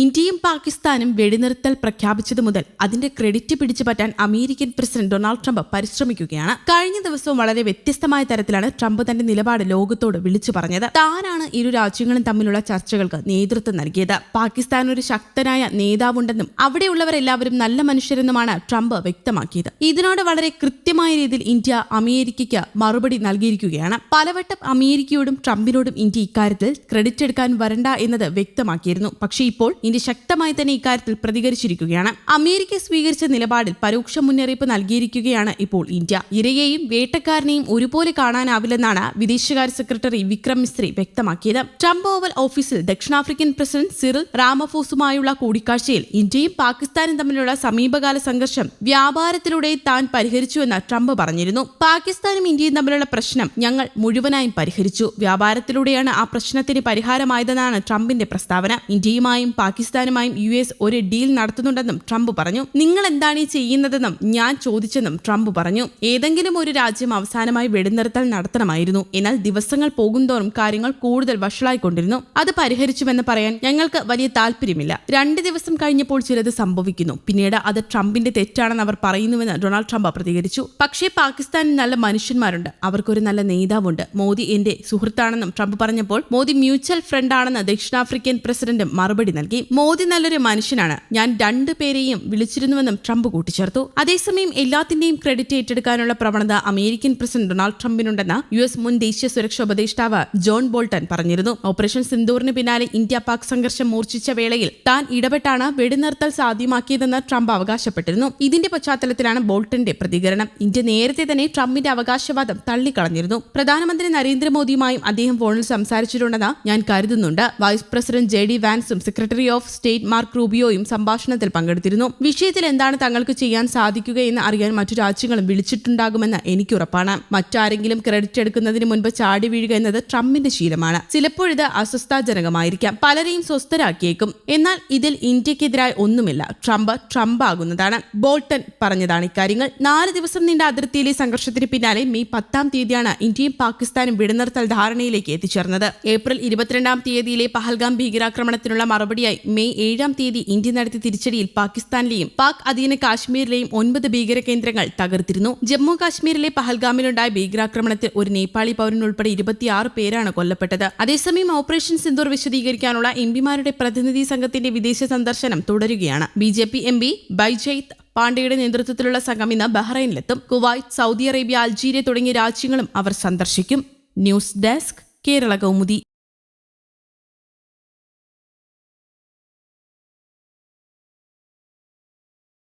ഇന്ത്യയും പാകിസ്ഥാനും വെടിനിർത്തൽ പ്രഖ്യാപിച്ചത് മുതൽ അതിന്റെ ക്രെഡിറ്റ് പിടിച്ചു പറ്റാൻ അമേരിക്കൻ പ്രസിഡന്റ് ഡൊണാൾഡ് ട്രംപ് പരിശ്രമിക്കുകയാണ്. കഴിഞ്ഞ ദിവസവും വളരെ വ്യത്യസ്തമായ തരത്തിലാണ് ട്രംപ് തന്റെ നിലപാട് ലോകത്തോട് വിളിച്ചു പറഞ്ഞത്. താനാണ് ഇരു രാജ്യങ്ങളും തമ്മിലുള്ള ചർച്ചകൾക്ക് നേതൃത്വം നൽകിയത്. പാകിസ്ഥാൻ ഒരു ശക്തനായ നേതാവുണ്ടെന്നും അവിടെയുള്ളവരെല്ലാവരും നല്ല മനുഷ്യരെന്നുമാണ് ട്രംപ് വ്യക്തമാക്കിയത്. ഇതിനോട് വളരെ കൃത്യമായ രീതിയിൽ ഇന്ത്യ അമേരിക്കയ്ക്ക് മറുപടി നൽകിയിരിക്കുകയാണ്. പലവട്ടം അമേരിക്കയോടും ട്രംപിനോടും ഇന്ത്യ ഇക്കാര്യത്തിൽ ക്രെഡിറ്റ് എടുക്കാൻ വരണ്ട എന്നത് വ്യക്തമാക്കിയിരുന്നു. പക്ഷേ ഇപ്പോൾ ഇന്ത്യ ശക്തമായി തന്നെ ഇക്കാര്യത്തിൽ പ്രതികരിച്ചിരിക്കുകയാണ്. അമേരിക്ക സ്വീകരിച്ച നിലപാടിൽ പരോക്ഷ മുന്നറിയിപ്പ് നൽകിയിരിക്കുകയാണ് ഇപ്പോൾ ഇന്ത്യ. ഇരയെയും വേട്ടക്കാരനെയും ഒരുപോലെ കാണാനാവില്ലെന്നാണ് വിദേശകാര്യ സെക്രട്ടറി വിക്രം മിസ്ത്രി വ്യക്തമാക്കിയത്. ട്രംപ് ഓവൽ ഓഫീസിൽ ദക്ഷിണാഫ്രിക്കൻ പ്രസിഡന്റ് സിറിൽ റാമഫോസുമായുള്ള കൂടിക്കാഴ്ചയിൽ ഇന്ത്യയും പാകിസ്ഥാനും തമ്മിലുള്ള സമീപകാല സംഘർഷം വ്യാപാരത്തിലൂടെ താൻ പരിഹരിച്ചുവെന്ന് ട്രംപ് പറഞ്ഞിരുന്നു. പാകിസ്ഥാനും ഇന്ത്യയും തമ്മിലുള്ള പ്രശ്നം ഞങ്ങൾ മുഴുവനായും പരിഹരിച്ചു. വ്യാപാരത്തിലൂടെയാണ് ആ പ്രശ്നത്തിന് പരിഹാരമായതെന്നാണ് ട്രംപിന്റെ പ്രസ്താവന. ഇന്ത്യയുമായും പാകിസ്ഥാനുമായും യു എസ് ഒരു ഡീൽ നടത്തുന്നുണ്ടെന്നും ട്രംപ് പറഞ്ഞു. നിങ്ങൾ എന്താണ് ഈ ചെയ്യുന്നതെന്നും ഞാൻ ചോദിച്ചെന്നും ട്രംപ് പറഞ്ഞു. ഏതെങ്കിലും ഒരു രാജ്യം അവസാനമായി വെടിനിർത്തൽ നടത്തണമായിരുന്നു. എന്നാൽ ദിവസങ്ങൾ പോകുന്തോറും കാര്യങ്ങൾ കൂടുതൽ വഷളായിക്കൊണ്ടിരുന്നു. അത് പരിഹരിച്ചുവെന്ന് പറയാൻ ഞങ്ങൾക്ക് വലിയ താല്പര്യമില്ല. രണ്ട് ദിവസം കഴിഞ്ഞപ്പോൾ ചിലത് സംഭവിക്കുന്നു. പിന്നീട് അത് ട്രംപിന്റെ തെറ്റാണെന്ന് അവർ പറയുന്നുവെന്ന് ഡൊണാൾഡ് ട്രംപ് പ്രതികരിച്ചു പക്ഷേ പാകിസ്ഥാനിൽ നല്ല മനുഷ്യന്മാരുണ്ട്. അവർക്കൊരു നല്ല നേതാവുണ്ട്. മോദി എന്റെ സുഹൃത്താണെന്നും ട്രംപ് പറഞ്ഞപ്പോൾ മോദി മ്യൂച്വൽ ഫ്രണ്ട് ആണെന്ന് ദക്ഷിണാഫ്രിക്കൻ പ്രസിഡന്റ് മറുപടി നൽകി. മോദി നല്ലൊരു മനുഷ്യനാണ്. ഞാൻ രണ്ടു പേരെയും വിളിച്ചിരുന്നുവെന്നും ട്രംപ് കൂട്ടിച്ചേർത്തു. അതേസമയം എല്ലാത്തിന്റെയും ക്രെഡിറ്റ് ഏറ്റെടുക്കാനുള്ള പ്രവണത അമേരിക്കൻ പ്രസിഡന്റ് ഡൊണാൾഡ് ട്രംപിനുണ്ടെന്ന് യു എസ് മുൻ ദേശീയ സുരക്ഷാ ഉപദേഷ്ടാവ് ജോൺ ബോൾട്ടൺ പറഞ്ഞിരുന്നു. ഓപ്പറേഷൻ സിന്ദൂറിന് പിന്നാലെ ഇന്ത്യ പാക് സംഘർഷം മൂർച്ഛിച്ച വേളയിൽ താൻ ഇടപെട്ടാണ് വെടിനിർത്തൽ സാധ്യമാക്കിയതെന്ന് ട്രംപ് അവകാശപ്പെട്ടിരുന്നു. ഇതിന്റെ പശ്ചാത്തലത്തിലാണ് ബോൾട്ടന്റെ പ്രതികരണം. ഇന്ത്യ നേരത്തെ തന്നെ ട്രംപിന്റെ അവകാശവാദം തള്ളിക്കളഞ്ഞിരുന്നു. പ്രധാനമന്ത്രി നരേന്ദ്രമോദിയുമായും അദ്ദേഹം ഫോണിൽ സംസാരിച്ചിട്ടുണ്ടെന്ന് ഞാൻ കരുതുന്നുണ്ട്. വൈസ് പ്രസിഡന്റ് ജെ ഡി വാൻസും സെക്രട്ടറി ഓഫ് സ്റ്റേറ്റ് മാർക്ക് റൂബിയോയും സംഭാഷണത്തിൽ പങ്കെടുത്തിരുന്നു. വിഷയത്തിൽ എന്താണ് തങ്ങൾക്ക് ചെയ്യാൻ സാധിക്കുകയെന്ന് അറിയാൻ മറ്റു രാജ്യങ്ങളും വിളിച്ചിട്ടുണ്ടാകുമെന്ന് എനിക്ക് ഉറപ്പാണ്. മറ്റാരെങ്കിലും ക്രെഡിറ്റ് എടുക്കുന്നതിന് മുൻപ് ചാടി വീഴുക എന്നത് ട്രംപിന്റെ ശീലമാണ്. ചിലപ്പോഴിത് അസ്വസ്ഥാജനകമായിരിക്കാം. പലരെയും സ്വസ്ഥരാക്കിയേക്കും. എന്നാൽ ഇതിൽ ഇന്ത്യക്കെതിരായി ഒന്നുമില്ല. Trump Trump ആകുന്നതാണ്. ബോൾട്ടൺ പറഞ്ഞതാണ് ഇക്കാര്യങ്ങൾ. നാല് ദിവസം നീണ്ട അതിർത്തിയിലെ സംഘർഷത്തിന് പിന്നാലെ മെയ് പത്താം തീയതിയാണ് ഇന്ത്യയും പാകിസ്ഥാനും വെടിനിർത്തൽ ധാരണയിലേക്ക് എത്തിച്ചേർന്നത്. ഏപ്രിൽ ഇരുപത്തിരണ്ടാം തീയതിയിലെ പഹൽഗാം ഭീകരാക്രമണത്തിനുള്ള മറുപടിയായി മെയ് ഏഴാം തീയതി ഇന്ത്യ നടത്തിയ തിരിച്ചടിയിൽ പാകിസ്ഥാനിലെയും പാക് അധീന കാശ്മീരിലെയും ഒൻപത് ഭീകര കേന്ദ്രങ്ങൾ തകർത്തിരുന്നു. ജമ്മു കാശ്മീരിലെ പഹൽഗാമിലുണ്ടായ ഭീകരാക്രമണത്തിൽ ഒരു നേപ്പാളി പൗരൻ ഉൾപ്പെടെ ഇരുപത്തിയാറ് പേരാണ് കൊല്ലപ്പെട്ടത്. അതേസമയം ഓപ്പറേഷൻ സിന്ദൂർ വിശദീകരിക്കാനുള്ള എം പിമാരുടെ പ്രതിനിധി സംഘത്തിന്റെ വിദേശ സന്ദർശനം തുടരുകയാണ്. B J P M P Baijayant പാണ്ഡെയുടെ നേതൃത്വത്തിലുള്ള സംഘം ഇന്ന് ബഹ്റൈനിലെത്തും. കുവൈറ്റ് സൗദി അറേബ്യ അൾജീരിയ തുടങ്ങിയ രാജ്യങ്ങളും അവർ സന്ദർശിക്കും. News desk Kerala Kaumudi.